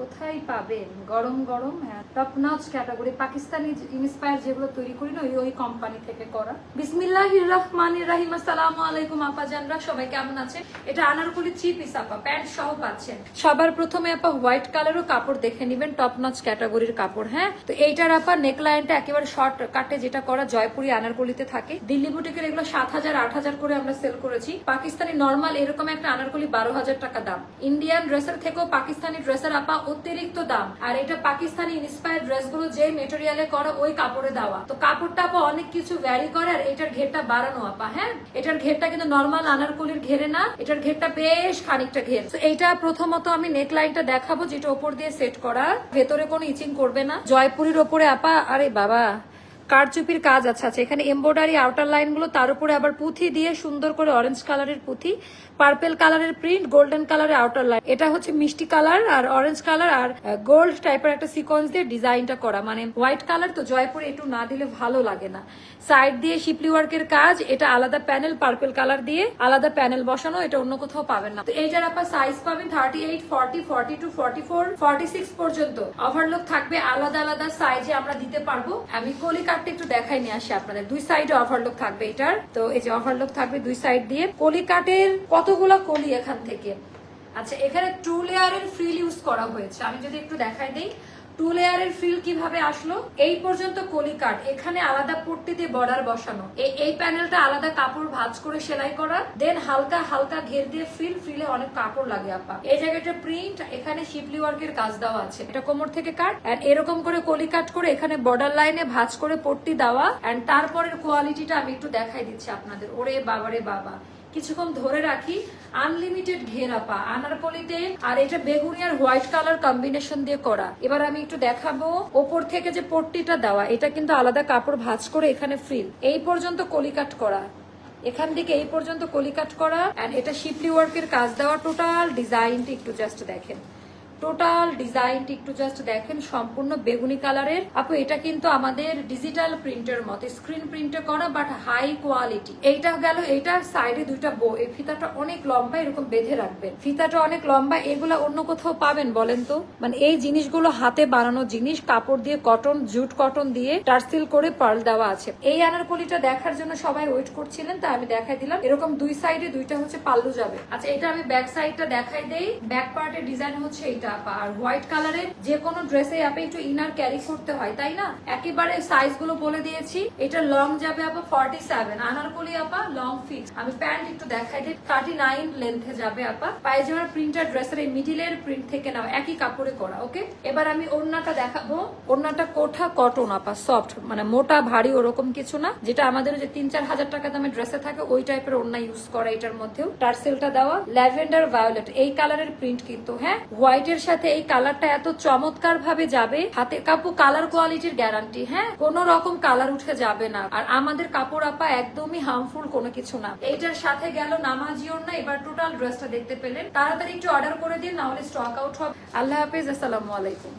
কোথায় পাবেন? গরম গরম হ্যাঁ top notch category Pakistani inspire যেগুলো তৈরি করি না, ওই ওই কোম্পানি থেকে করা। বিসমিল্লাহির রহমানির রাহিম, আসসালামু আলাইকুম, আপা জানরা, সবাই কেমন আছে এটা আনারকলি থ্রি পিস আপা প্যান্ট সহ পাচ্ছেন। সবার প্রথমে আপা হোয়াইট কালারও কাপড় দেখে নেবেন টপ নচ ক্যাটাগরির কাপড় হ্যাঁ? তো এইটার আপা নেকলাইনটা একেবারে শর্ট কাটে যেটা করা জয়পুরি আনারকলিতে থাকে। দিল্লি বুটিকের এগুলো সাত হাজার, আট হাজার করে আমরা সেল করেছি। পাকিস্তানি নর্মাল এরকম একটা আনারকলি বারো হাজার টাকা দাম। ইন্ডিয়ান ড্রেসের থেকেও পাকিস্তানি ড্রেসের আপা অতিরিক্ত দাম। আর এটা পাকিস্তানি ইন্সপায়ার ড্রেসগুলো যে মেটেরিয়ালে করা, ওই কাপড়ে দেওয়া। তো কাপড়টা আপা অনেক কিছু ভ্যারি করে আর এটার ঘেরটা বাড়ানো আপা হ্যাঁ? এটার ঘেরটা কিন্তু নর্মাল আনারকলির ঘেরে না, এটার ঘেরটা বেশ খানিকটা ঘের। তো এইটা প্রথমত আমি নেক লাইনটা দেখাবো যেটা ওপর দিয়ে সেট করা। ভেতরে কোনো ইচিং করবে না। জয়পুরের ওপরে আপা, আরে বাবা কারচুপির কাজ আছে। আছে এখানে এমব্রয়ডারি আউটার লাইনগুলো, তার উপরে আবার পুঁথি দিয়ে সুন্দর করে অরেঞ্জ কালারের পুঁথি পার্পেল কালারের প্রিন্ট গোল্ডেন কালারের আউটার লাইন এটা হচ্ছে মিষ্টি কালার আর অরেঞ্জ কালার আর গোল্ড টাইপের একটা সিকোয়েন্স দিয়ে ডিজাইনটা করা। মানে হোয়াইট কালার তো জয়পুরে একটু না দিলে ভালো লাগে না। সাইড দিয়ে শিপলি ওয়ার্কের কাজ, এটা আলাদা প্যানেল পার্পেল কালার দিয়ে আলাদা প্যানেল বসানো, এটা অন্য কোথাও পাবেন না। তো এইটার আপনার সাইজ পাবেন thirty eight forty forty two forty four forty six পর্যন্ত। ওভারলোক থাকবে আলাদা আলাদা সাইজে আমরা দিতে পারব। আমি কলি কাটটা একটু দেখাই নিয়ে আসি আপনাদের। দুই সাইডে ওভারলুক থাকবে এটার। তো এই যে ওভারলুক থাকবে দুই সাইড দিয়ে। কলি কাটের কতগুলো কলি এখান থেকে? আচ্ছা এখানে টু লেয়ারের ফ্রিল ইউজ করা হয়েছে। আমি যদি একটু দেখাই দিই। টু লেয়ারের ফিল কীভাবে আসলো? এই পর্যন্ত কলি কাট এখানে আলাদা পট্টি দিয়ে বর্ডার বসানো। এই- প্যানেলটা আলাদা কাপড় ভাঁজ করে সেলাই করা। দেন হালকা হালকা ঘের দিয়ে ফিল ফ্রিলে অনেক কাপড় লাগে, আপা। এই জায়গাটা প্রিন্ট, এখানে শিপলি ওয়ার্কের কাজ দেওয়া আছে। এটা কোমর থেকে কাট এন্ড এরকম করে কলি কাট করে এখানে বর্ডার লাইনে ভাঁজ করে পট্টি দেওয়া। এন্ড তারপরের কোয়ালিটিটা আমি একটু দেখাই দিচ্ছি আপনাদের। ওরে বাবারে বাবা। কিছুক্ষণ ধরে রাখি আনলিমিটেড ঘেরাপা আনারকলিতে আর এটা বেগুনি আর হোয়াইট কালার কম্বিনেশন দিয়ে করা। এবার আমি একটু দেখাবো ওপর থেকে যে পট্টিটা দেওয়া, এটা কিন্তু আলাদা কাপড় ভাজ করে এখানে ফ্রিল এই পর্যন্ত কলিকাট করা। এখান থেকে এই পর্যন্ত কলিকাট করা। অ্যান্ড এটা শিপলি ওয়ার্কের কাজ দেওয়া টোটাল ডিজাইনটা একটু জাস্ট দেখেন। টোটাল ডিজাইনটি একটু জাস্ট দেখেন, সম্পূর্ণ বেগুনি কালারের। আপু, এটা কিন্তু আমাদের ডিজিটাল প্রিন্টের মতো স্ক্রিন প্রিন্টে করা বাট হাই কোয়ালিটি এইটা গেল, এইটার সাইডে দুইটা বো এই ফিতাটা অনেক লম্বা, এরকম বেঁধে রাখবেন। ফিতাটা অনেক লম্বা, এগুলা অন্য কোথাও পাবেন বলেন তো? মানে এই জিনিসগুলো হাতে বানানো জিনিস, কাপড় দিয়ে কটন জুট কটন দিয়ে টার্সিল করে পার্ল দেওয়া আছে। এই আনারকলিটা দেখার জন্য সবাই ওয়েট করছিলেন তা আমি দেখাই দিলাম। এরকম দুই সাইডে দুইটা হচ্ছে পাল্লু যাবে। আচ্ছা এটা আমি ব্যাক সাইডটা দেখাই দেই। ব্যাক পার্টের ডিজাইন হচ্ছে এইটা। আপা আর হোয়াইট কালারের যে কোনো ড্রেসে আপনি একটু ইনার ক্যারি করতে হয়, তাই না? একেবারে সাইজগুলো বলে দিয়েছি। এটা লং যাবে আপা ফর্টি সেভেন আনারকলি আপা লং ফিক্স আমি প্যান্ট একটু দেখাই দিই থার্টি নাইন লেন্থে যাবে আপা। পায়জামার প্রিন্টার ড্রেসের এই মিডিলের প্রিন্ট থেকে নাও, একই কাপড়ে করা ওকে এবার আমি ওড়নাটা দেখাবো। ওড়নাটা কোঠা কটন আপা সফট মানে মোটা, ভারী ওরকম কিছু না। যেটা আমাদের যে তিন চার হাজার টাকা দামে ড্রেসে থাকে, ওই টাইপের ওড়না ইউজ করা এটার মধ্যেও। টার্সেলটা দেওয়া, ল্যাভেন্ডার ভায়োলেট এই কালারের প্রিন্ট কিন্তু হ্যাঁ? হোয়াইটের সাথে এই কালারটা এত চমৎকার ভাবে যাবে। হাতের কাপড় কালার কোয়ালিটির গ্যারান্টি হ্যাঁ? কোন রকম কালার উঠে যাবে না। আর আমাদের কাপড় আপা একদমই হার্মফুল কোনো কিছু না। এইটার সাথে গেল নামাজিও না এবার টোটাল ড্রেসটা দেখতে পেলেন। তাড়াতাড়ি একটু অর্ডার করে দিন নাহলে স্টক আউট হবে। আল্লাহ হাফিজ, আসসালামু আলাইকুম।